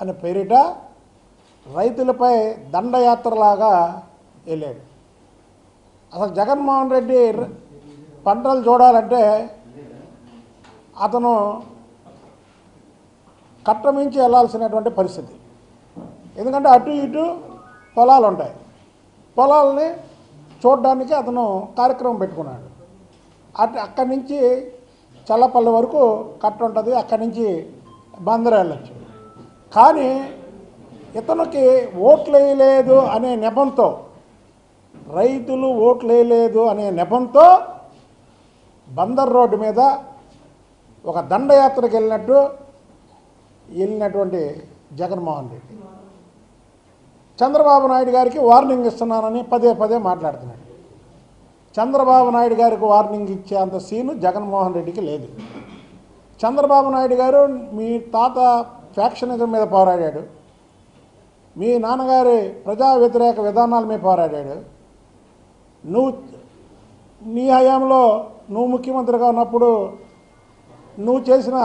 అనే పేరిట రైతులపై దండయాత్రలాగా వెళ్ళాడు. అసలు జగన్మోహన్ రెడ్డి పంటలు చూడాలంటే అతను కట్టమించి వెళ్ళాల్సినటువంటి పరిస్థితి. ఎందుకంటే అటు ఇటు పొలాలు ఉంటాయి. పొలాలని చూడడానికి అతను కార్యక్రమం పెట్టుకున్నాడు. అటు అక్కడి నుంచి చల్లపల్లి వరకు కట్ట ఉంటుంది. అక్కడి నుంచి బందర వెళ్ళచ్చు. కానీ ఇతనికి ఓట్లు వేయలేదు అనే నెపంతో రైతులు ఓట్లు వేయలేదు అనే నెపంతో బందర్ రోడ్డు మీద ఒక దండయాత్రకు వెళ్ళినట్టు వెళ్ళినటువంటి జగన్మోహన్ రెడ్డి. చంద్రబాబు నాయుడు గారికి వార్నింగ్ ఇస్తున్నానని పదే పదే మాట్లాడుతున్నాడు. చంద్రబాబు నాయుడు గారికి వార్నింగ్ ఇచ్చే అంత సీను జగన్మోహన్ రెడ్డికి లేదు. చంద్రబాబు నాయుడు గారు మీ తాత ఫ్యాక్షనిజం మీద పోరాడాడు. మీ నాన్నగారి ప్రజా వ్యతిరేక విధానాల మీద పోరాడాడు. నువ్వు నీ హయాంలో నువ్వు ముఖ్యమంత్రిగా ఉన్నప్పుడు నువ్వు చేసిన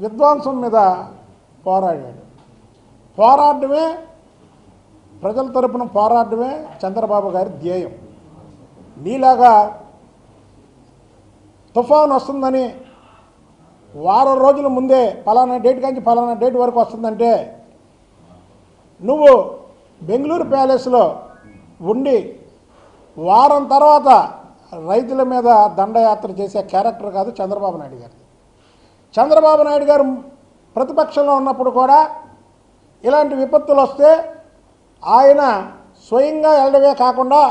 విద్వాంసం మీద పోరాడాడు. పోరాడమే ప్రజల తరపున పోరాడమే చంద్రబాబు గారి ధ్యేయం. నీలాగా తుఫాన్ వస్తుందని వారం రోజుల ముందే పలానా డేట్ కానీ పలానా డేట్ వరకు వస్తుందంటే నువ్వు బెంగళూరు ప్యాలెస్లో ఉండి వారం తర్వాత రైతుల మీద దండయాత్ర చేసే క్యారెక్టర్ కాదు చంద్రబాబు నాయుడు గారు చంద్రబాబు నాయుడు గారు ప్రతిపక్షంలో ఉన్నప్పుడు కూడా ఇలాంటి విపత్తులు వస్తే ఆయన స్వయంగా వెళ్ళడమే కాకుండా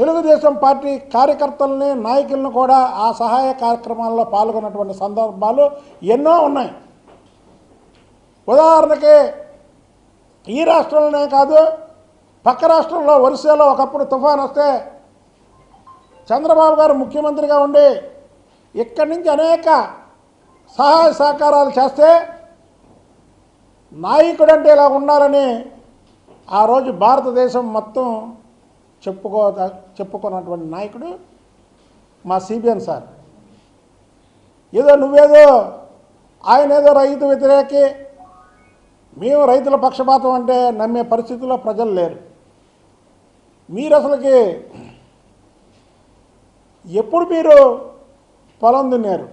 తెలుగుదేశం పార్టీ కార్యకర్తల్ని నాయకులను కూడా ఆ సహాయ కార్యక్రమాల్లో పాల్గొన్నటువంటి సందర్భాలు ఎన్నో ఉన్నాయి. ఉదాహరణకి ఈ రాష్ట్రంలోనే కాదు పక్క రాష్ట్రంలో ఒరిస్సాలో ఒకప్పుడు తుఫాన్ వస్తే చంద్రబాబు గారు ముఖ్యమంత్రిగా ఉండి ఇక్కడి నుంచి అనేక సహాయ సహకారాలు చేస్తే నాయకుడంటే ఇలా ఉండాలని ఆ రోజు భారతదేశం మొత్తం చెప్పుకో చెప్పుకున్నటువంటి నాయకుడు మా సిబిఎన్ సార్. ఏదో నువ్వేదో ఆయన ఏదో రైతు వ్యతిరేకి మేము రైతుల పక్షపాతం అంటే నమ్మే పరిస్థితిలో ప్రజలు లేరు. మీరు అసలుకి ఎప్పుడు మీరు పొలం దున్నారు?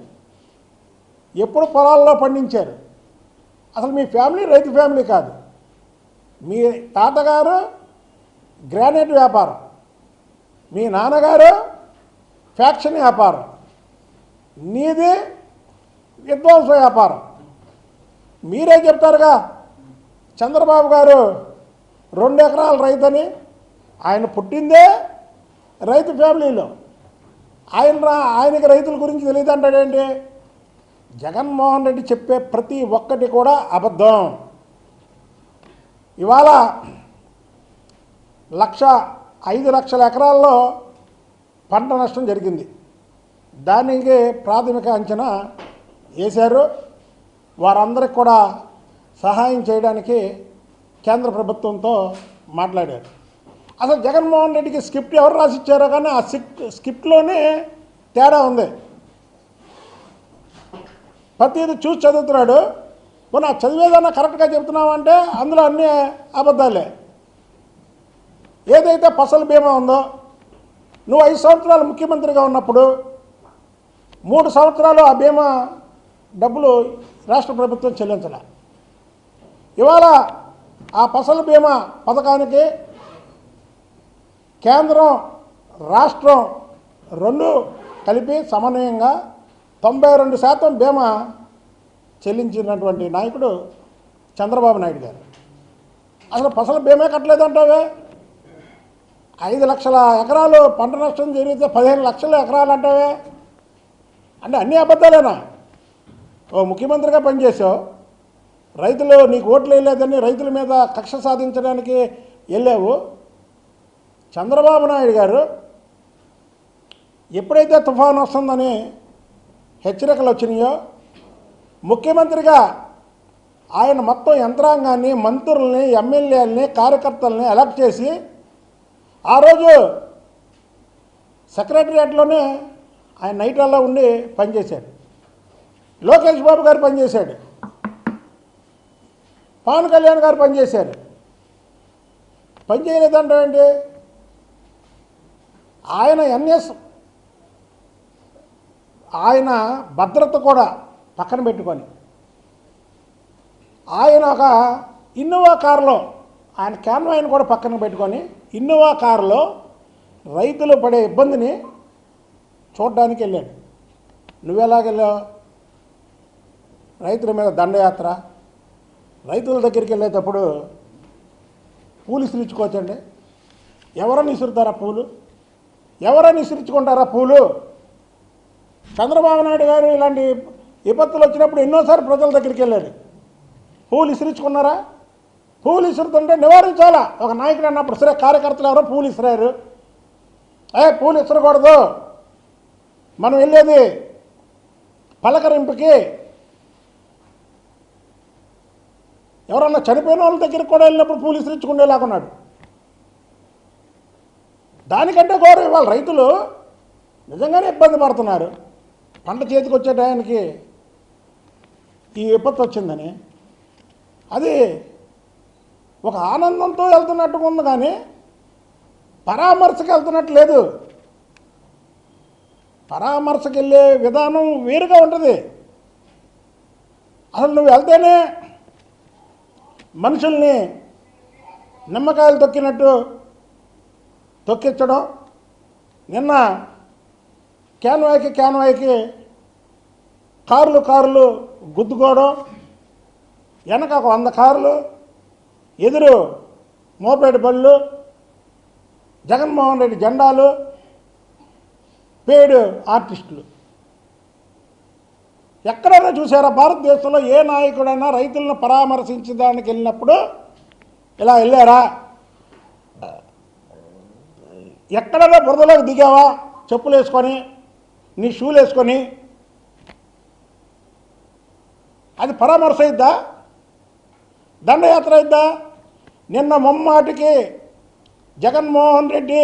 ఎప్పుడు పొలాల్లో పండించారు? అసలు మీ ఫ్యామిలీ రైతు ఫ్యామిలీ కాదు. మీ తాతగారు గ్రానైట్ వ్యాపారం. మీ నాన్నగారు ఫ్యాక్షన్ వ్యాపారం. నీది విధ్వంస వ్యాపారం. మీరే చెప్తారుగా చంద్రబాబు గారు రెండు ఎకరాల రైతని ఆయన పుట్టిందే రైతు ఫ్యామిలీలో. ఆయన ఆయనకి రైతుల గురించి తెలియదు అంటాడేంటి? జగన్మోహన్ రెడ్డి చెప్పే ప్రతి ఒక్కటి కూడా అబద్ధం. ఇవాళ లక్ష ఐదు లక్షల ఎకరాల్లో పంట నష్టం జరిగింది. దానికి ప్రాథమిక అంచనా వేశారు. వారందరికి కూడా సహాయం చేయడానికి కేంద్ర ప్రభుత్వంతో మాట్లాడారు. అసలు జగన్మోహన్ రెడ్డికి స్క్రిప్ట్ ఎవరు రాసిచ్చారో కానీ ఆ స్క్రిప్ట్ స్క్రిప్ట్లోనే తేడా ఉంది. ప్రతిది చూసి చదువుతున్నాడు. పోనీ చదివేదన్నా కరెక్ట్గా చెప్తున్నామంటే అందులో అన్నీ అబద్ధాలే. ఏదైతే ఫసల్ బీమా ఉందో నువ్వు ఐదు సంవత్సరాలు ముఖ్యమంత్రిగా ఉన్నప్పుడు మూడు సంవత్సరాలు ఆ బీమా డబ్బులు రాష్ట్ర ప్రభుత్వం చెల్లించలే. ఇవాళ ఆ ఫసల్ బీమా పథకానికి కేంద్రం రాష్ట్రం రెండు కలిపి సమన్వయంగా తొంభై రెండు శాతం బీమా చెల్లించినటువంటి నాయకుడు చంద్రబాబు నాయుడు గారు. అసలు ఫసల్ బీమే కట్టలేదంటావే? ఐదు లక్షల ఎకరాలు పంట నష్టం జరిగితే పదిహేను లక్షల ఎకరాలు అంటావే? అంటే అన్ని అబద్ధాలేనా? ఓ ముఖ్యమంత్రిగా పనిచేసావు రైతులు నీకు ఓట్లు వేయలేదని రైతుల మీద కక్ష సాధించడానికి వెళ్ళావు. చంద్రబాబు నాయుడు గారు ఎప్పుడైతే తుఫాను వస్తుందని హెచ్చరికలు వచ్చినాయో ముఖ్యమంత్రిగా ఆయన మొత్తం యంత్రాంగాన్ని మంత్రుల్ని ఎమ్మెల్యేలని కార్యకర్తల్ని ఎలక్ట్ చేసి ఆ రోజు సెక్రటరియట్లోనే ఆయన నైట్లలో ఉండి పనిచేశాడు. లోకేష్ బాబు గారు పనిచేశాడు. పవన్ కళ్యాణ్ గారు పనిచేశారు. పనిచేయలేదంటే ఏంటి? ఆయన ఎన్ఎస్ ఆయన భద్రత కూడా పక్కన పెట్టుకొని ఆయన ఒక ఇన్నోవా కారులో ఆయన క్యాన్వాయిని కూడా పక్కన పెట్టుకొని ఇన్నోవా కారులో రైతులు పడే ఇబ్బందిని చూడడానికి వెళ్ళాడు. నువ్వెలాగెళ్ళావు రైతుల మీద దండయాత్ర. రైతుల దగ్గరికి వెళ్ళేటప్పుడు పూలు ఇసిరించుకోవచ్చండి. ఎవరని ఇసురుతారా పూలు? ఎవరని ఇసిరించుకుంటారా పూలు? చంద్రబాబు నాయుడు గారు ఇలాంటి విపత్తులు వచ్చినప్పుడు ఎన్నోసార్లు ప్రజల దగ్గరికి వెళ్ళాడు. పూలు ఇసిరించుకున్నారా? పూలు ఇసురుతుంటే నివారించాలా? ఒక నాయకుడు అన్నప్పుడు సరే కార్యకర్తలు ఎవరో పూలు ఇసిరారు ఏ పూలు ఇసరకూడదు మనం వెళ్ళేది పలకరింపుకి. ఎవరన్నా చనిపోయిన వాళ్ళ దగ్గరికి కూడా వెళ్ళినప్పుడు పూలు ఇసురించుకునేలాగున్నాడు దానికంటే గౌరవం ఇవాళ రైతులు నిజంగానే ఇబ్బంది పడుతున్నారు. పంట చేతికి వచ్చే టయానికి ఈ విపత్తు వచ్చిందని. అది ఒక ఆనందంతో వెళ్తున్నట్టుగా ఉంది కానీ పరామర్శకు వెళ్తున్నట్టు లేదు. పరామర్శకు వెళ్ళే విధానం వేరుగా ఉంటుంది. అసలు నువ్వు వెళ్తేనే మనుషుల్ని నిమ్మకాయలు తొక్కినట్టు తొక్కించడం నిన్న క్యాన్వాయ్కి క్యాన్వాయ్కి కార్లు కార్లు గుద్దుకోవడం. వెనక ఒక వంద కార్లు ఎదురు మోపేట బళ్ళు జగన్మోహన్ రెడ్డి జెండాలు పేడు ఆర్టిస్టులు. ఎక్కడైనా చూసారా? భారతదేశంలో ఏ నాయకుడైనా రైతులను పరామర్శించడానికి వెళ్ళినప్పుడు ఇలా వెళ్ళారా? ఎక్కడైనా బురదలోకి దిగావా? చెప్పులు వేసుకొని నీ షూలు వేసుకొని? అది పరామర్శ అయిద్దా? దండయాత్ర అయిద్దా? నిన్న ముమ్మాటికి జగన్మోహన్ రెడ్డి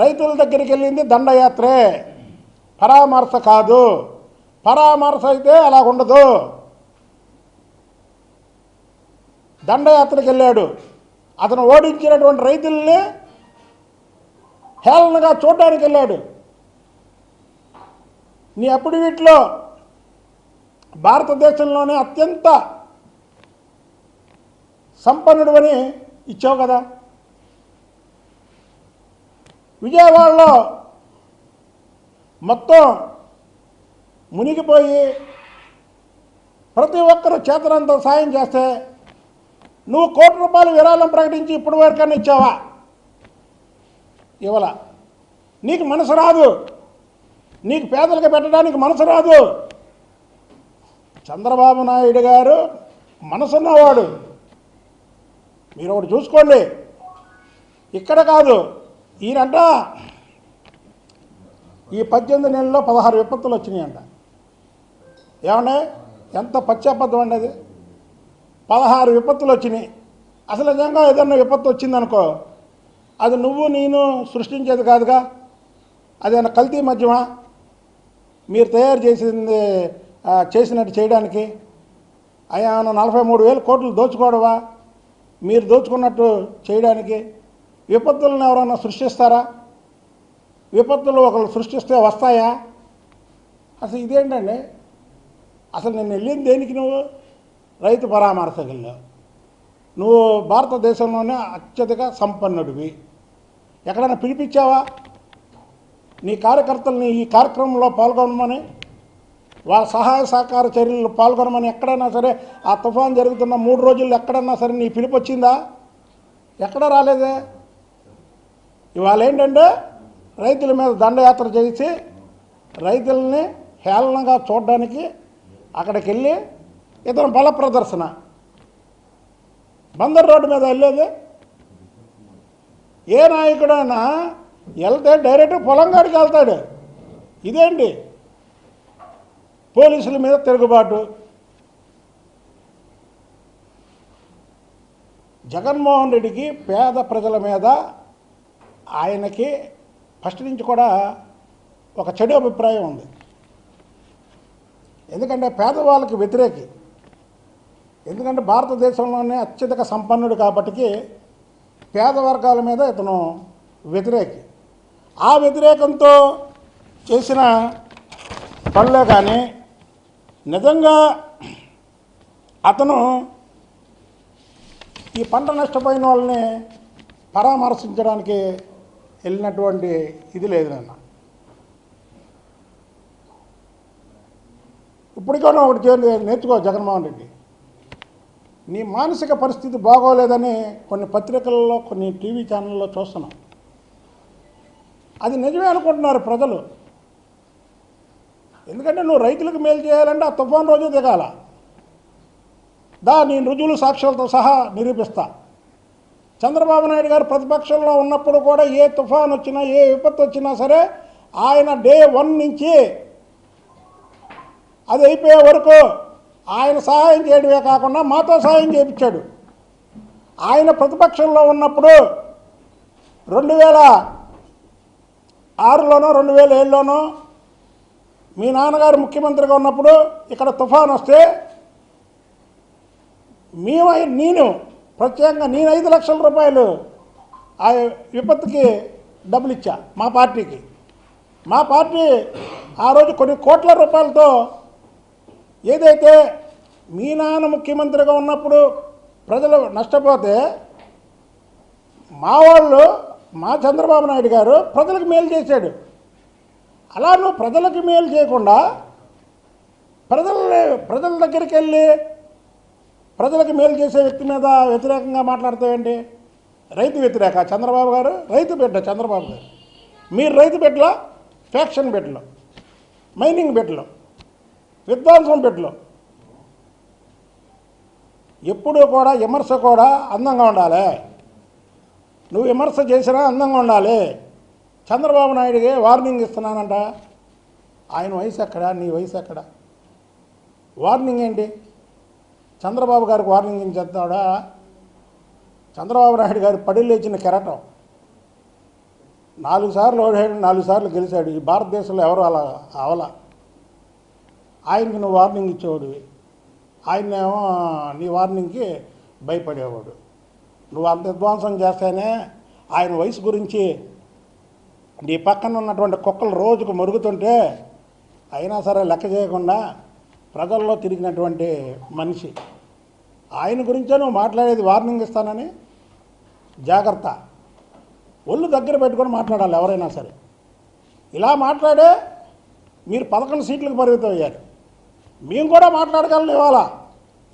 రైతుల దగ్గరికి వెళ్ళింది దండయాత్రే. పరామర్శ కాదు. పరామర్శ అయితే అలా ఉండదు. దండయాత్రకు వెళ్ళాడు. అతను ఓడించినటువంటి రైతుల్ని హేళనగా చూడడానికి వెళ్ళాడు. నీ అప్పుడు వీటిలో భారతదేశంలోనే అత్యంత సంపన్నుడు అని ఇచ్చావు కదా. విజయవాడలో మొత్తం మునిగిపోయి ప్రతి ఒక్కరూ చేతనంత సాయం చేస్తే నువ్వు కోటి రూపాయలు విరాళం ప్రకటించి ఇప్పుడు వరకన్నా ఇచ్చావా? ఇవ్వాల. నీకు మనసు రాదు. నీకు పేదలకు పెట్టడానికి మనసు రాదు. చంద్రబాబు నాయుడు గారు మనసున్నవాడు. మీరు ఒకటి చూసుకోండి. ఇక్కడ కాదు ఈయనంట ఈ పద్దెనిమిది నెలల్లో పదహారు విపత్తులు వచ్చినాయంట. ఏమండే? ఎంత పశ్చాపద్ధం అండి అది? పదహారు విపత్తులు వచ్చినాయి. అసలు నిజంగా ఏదన్నా విపత్తు వచ్చిందనుకో అది నువ్వు నేను సృష్టించేది కాదుగా? అదేమన్నా కల్తీ మద్యమా మీరు తయారు చేసింది చేసినట్టు చేయడానికి? అయ్యా నలభై మూడు వేల కోట్లు దోచుకోవడవా మీరు దోచుకున్నట్టు చేయడానికి విపత్తులను ఎవరైనా సృష్టిస్తారా? విపత్తులు ఒకరు సృష్టిస్తే వస్తాయా? అసలు ఇదేంటండి? అసలు నేను వెళ్ళింది దేనికి నువ్వు? రైతు పరామర్శకుల్లో. నువ్వు భారతదేశంలోనే అత్యధిక సంపన్నుడివి. ఎక్కడైనా పిలిపించావా? నీ కార్యకర్తల్ని ఈ కార్యక్రమంలో పాల్గొనమని వాళ్ళ సహాయ సహకార చర్యలు పాల్గొనమని ఎక్కడైనా సరే ఆ తుఫాన్ జరుగుతున్న మూడు రోజుల్లో ఎక్కడైనా సరే నీ పిలుపు వచ్చిందా? ఎక్కడ రాలేదే? ఇవాళ ఏంటంటే రైతుల మీద దండయాత్ర చేసి రైతుల్ని హేళనగా చూడడానికి అక్కడికి వెళ్ళి ఇతను బల ప్రదర్శన. బందర్ రోడ్డు మీద వెళ్ళేది. ఏ నాయకుడైనా వెళ్తే డైరెక్ట్ పొలం కాడికి వెళ్తాడు. ఇదేంటి? పోలీసుల మీద తిరుగుబాటు. జగన్మోహన్ రెడ్డికి పేద ప్రజల మీద ఆయనకి ఫస్ట్ నుంచి కూడా ఒక చెడు అభిప్రాయం ఉంది. ఎందుకంటే పేదవాళ్ళకి వ్యతిరేకి. ఎందుకంటే భారతదేశంలోనే అత్యధిక సంపన్నుడు కాబట్టి పేద వర్గాల మీద ఇతను వ్యతిరేకి. ఆ వ్యతిరేకంతో చేసిన పనులే కానీ నిజంగా అతను ఈ పంట నష్టపోయిన వాళ్ళని పరామర్శించడానికి వెళ్ళినటువంటి ఇది లేదు నాన్న. ఇప్పటికైనా ఒకటి చేయలేదు నేర్చుకో జగన్మోహన్ రెడ్డి. నీ మానసిక పరిస్థితి బాగోలేదని కొన్ని పత్రికల్లో కొన్ని టీవీ ఛానల్లో చూస్తున్నాం. అది నిజమే అనుకుంటున్నారు ప్రజలు. ఎందుకంటే నువ్వు రైతులకు మేలు చేయాలంటే ఆ తుఫాన్ రోజు దిగాల. దా నేను రుజువులు సాక్ష్యాలతో సహా నిరూపిస్తా. చంద్రబాబు నాయుడు గారు ప్రతిపక్షంలో ఉన్నప్పుడు కూడా ఏ తుఫాన్ వచ్చినా ఏ విపత్తు వచ్చినా సరే ఆయన డే వన్ నుంచి అది అయిపోయే వరకు ఆయన సహాయం చేయడమే కాకుండా మాతో సహాయం చేయించాడు. ఆయన ప్రతిపక్షంలో ఉన్నప్పుడు రెండు వేల ఆరులోనో రెండు వేల ఏడులోనో మీ నాన్నగారు ముఖ్యమంత్రిగా ఉన్నప్పుడు ఇక్కడ తుఫాన్ వస్తే మేము నేను ప్రత్యేకంగా నేను ఐదు లక్షల రూపాయలు ఆ విపత్తుకి డబ్బులు ఇచ్చా మా పార్టీకి. మా పార్టీ ఆ రోజు కొన్ని కోట్ల రూపాయలతో ఏదైతే మీ నాన్న ముఖ్యమంత్రిగా ఉన్నప్పుడు ప్రజలు నష్టపోతే మా వాళ్ళు మా చంద్రబాబు నాయుడు గారు ప్రజలకు మేలు చేశాడు. అలా నువ్వు ప్రజలకు మేలు చేయకుండా ప్రజల ప్రజల దగ్గరికి వెళ్ళి ప్రజలకు మేలు చేసే వ్యక్తి మీద వ్యతిరేకంగా మాట్లాడతావేంటి రైతు వ్యతిరేక. చంద్రబాబు గారు రైతు బిడ్డ చంద్రబాబు గారు. మీరు రైతు బిడ్డలో? ఫ్యాక్షన్ బిడ్డలు. మైనింగ్ బిడ్డలు. విధ్వంసం బిడ్డలు. ఎప్పుడూ కూడా విమర్శ కూడా అందంగా ఉండాలి. నువ్వు విమర్శ చేసినా అందంగా ఉండాలి. చంద్రబాబు నాయుడికి వార్నింగ్ ఇస్తున్నానంట. ఆయన వయసు ఎక్కడ? నీ వయసు ఎక్కడ? వార్నింగ్ ఏంటి? చంద్రబాబు గారికి వార్నింగ్ ఇచ్చేస్తాడా చంద్రబాబు నాయుడు గారు పడి లేచిన కెరటం. నాలుగు సార్లు ఓడాడు నాలుగు సార్లు గెలిచాడు. ఈ భారతదేశంలో ఎవరు అలా అవల? ఆయనకి నువ్వు వార్నింగ్ ఇచ్చేవాడివి. ఆయనేమో నీ వార్నింగ్కి భయపడేవాడు. నువ్వు అంత విధ్వంసం చేస్తేనే ఆయన వయసు గురించి నీ పక్కన ఉన్నటువంటి కుక్కలు రోజుకు మరుగుతుంటే అయినా సరే లెక్క చేయకుండా ప్రజల్లో తిరిగినటువంటి మనిషి. ఆయన గురించే నువ్వు మాట్లాడేది వార్నింగ్ ఇస్తానని జాగ్రత్త. ఒళ్ళు దగ్గర పెట్టుకొని మాట్లాడాలి ఎవరైనా సరే. ఇలా మాట్లాడే మీరు పదకొండు సీట్లకు పరిమితం అయ్యారు. మేము కూడా మాట్లాడగలను ఇవాళ.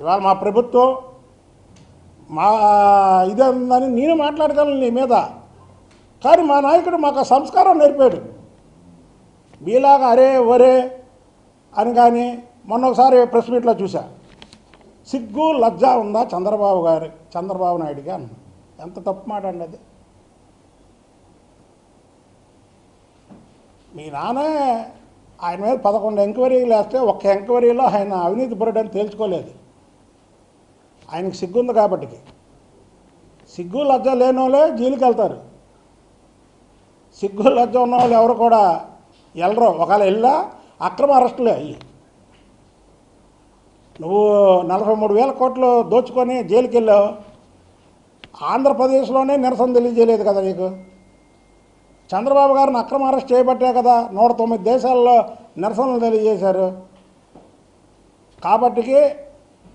ఇవాళ మా ప్రభుత్వం మా ఇదే ఉందని నేను మాట్లాడగలను నీ మీద. కానీ మా నాయకుడు మాకు సంస్కారం నేర్పాడు. మీలాగా అరే ఒరే అని కానీ మొన్న ఒకసారి ప్రెస్ మీట్లో చూసా సిగ్గు లజ్జ ఉందా చంద్రబాబు గారి చంద్రబాబు నాయుడుగా అన్న. ఎంత తప్పు మాట అండి అది? మీ నాన్నే ఆయన మీద పదకొండు ఎంక్వైరీలు వేస్తే ఒక్క ఎంక్వైరీలో ఆయన అవినీతి పురుడని తేల్చుకోలేదు. ఆయనకి సిగ్గుంది కాబట్టి సిగ్గు లజ్జ లేనోలే వాళ్ళే జైలుకి వెళ్తారు సిగ్గు లజ్జ ఉన్న వాళ్ళు ఎవరు కూడా వెళ్ళరు ఒకవేళ వెళ్ళా అక్రమ అరెస్టులే అయ్యి. నువ్వు నలభై మూడు వేల కోట్లు దోచుకొని జైలుకి వెళ్ళావు. ఆంధ్రప్రదేశ్లోనే నిరసన తెలియజేయలేదు కదా నీకు? చంద్రబాబు గారిని అక్రమ అరెస్ట్ చేయబట్టే కదా నూట తొమ్మిది దేశాల్లో నిరసనలు తెలియజేశారు. కాబట్టికి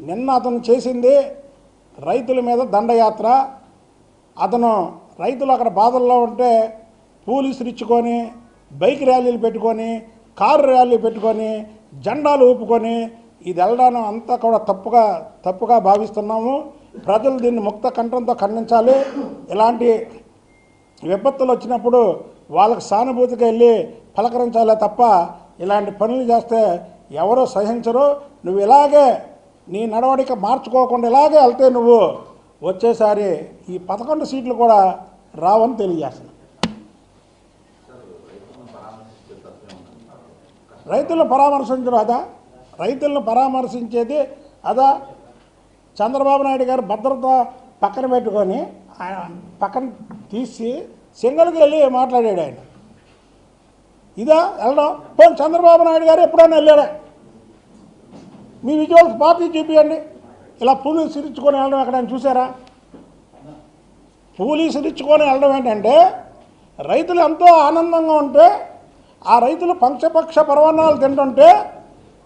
నిన్న అతను చేసింది రైతుల మీద దండయాత్ర. అతను రైతులు అక్కడ బాధల్లో ఉంటే పోలీసులు ఇచ్చుకొని బైక్ ర్యాలీలు పెట్టుకొని కారు ర్యాలీ పెట్టుకొని జెండాలు ఊపుకొని ఇది వెళ్ళడం అంతా కూడా తప్పుగా తప్పుగా భావిస్తున్నాము. ప్రజలు దీన్ని ముక్త కంఠంతో ఖండించాలి. ఇలాంటి విపత్తులు వచ్చినప్పుడు వాళ్ళకి సానుభూతిగా వెళ్ళి పలకరించాలే తప్ప ఇలాంటి పనులు చేస్తే ఎవరో సహించరు. నువ్వు ఇలాగే నీ నడవడిక మార్చుకోకుండా ఇలాగే వెళ్తే నువ్వు వచ్చేసారి ఈ పదకొండు సీట్లు కూడా రావని తెలియజేస్తున్నాను. రైతులను పరామర్శించడం అదా రైతులను పరామర్శించేది అదా? చంద్రబాబు నాయుడు గారు భద్రత పక్కన పెట్టుకొని ఆయన పక్కన తీసి సింగల్కి వెళ్ళి మాట్లాడాడు ఆయన. ఇదా? వెళ్ళడం? పోనీ చంద్రబాబు నాయుడు గారు ఎప్పుడైనా వెళ్ళాడా? మీ విజువల్స్ పార్టీ చూపించండి ఇలా పూలు సిరించుకొని వెళ్ళడం ఎక్కడైనా చూసారా? పూలు సిరించుకొని వెళ్ళడం ఏంటంటే రైతులు ఎంతో ఆనందంగా ఉంటే ఆ రైతులు పంచపక్ష పరవన్నాలు తింటుంటే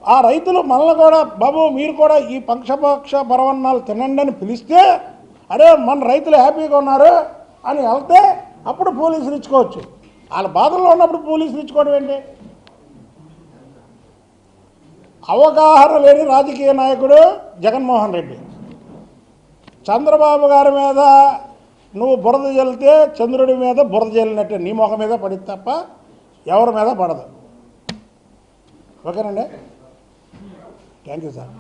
ఆ రైతులు మనల్ని కూడా బాబు మీరు కూడా ఈ పంచపక్ష పరవన్నాలు తినండి అని పిలిస్తే అరే మన రైతులు హ్యాపీగా ఉన్నారు అని వెళ్తే అప్పుడు పోలీసులు ఇచ్చుకోవచ్చు. వాళ్ళ బాధల్లో ఉన్నప్పుడు పోలీసులు ఇచ్చుకోవడం ఏంటి? అవగాహన లేని రాజకీయ నాయకుడు జగన్మోహన్ రెడ్డి. చంద్రబాబు గారి మీద నువ్వు బురద చల్లితే చంద్రుడి మీద బురద చల్లినట్టే నీ మొహం మీద పడింది తప్ప ఎవరి మీద పడదు. ఓకేనండి? Thank you sir.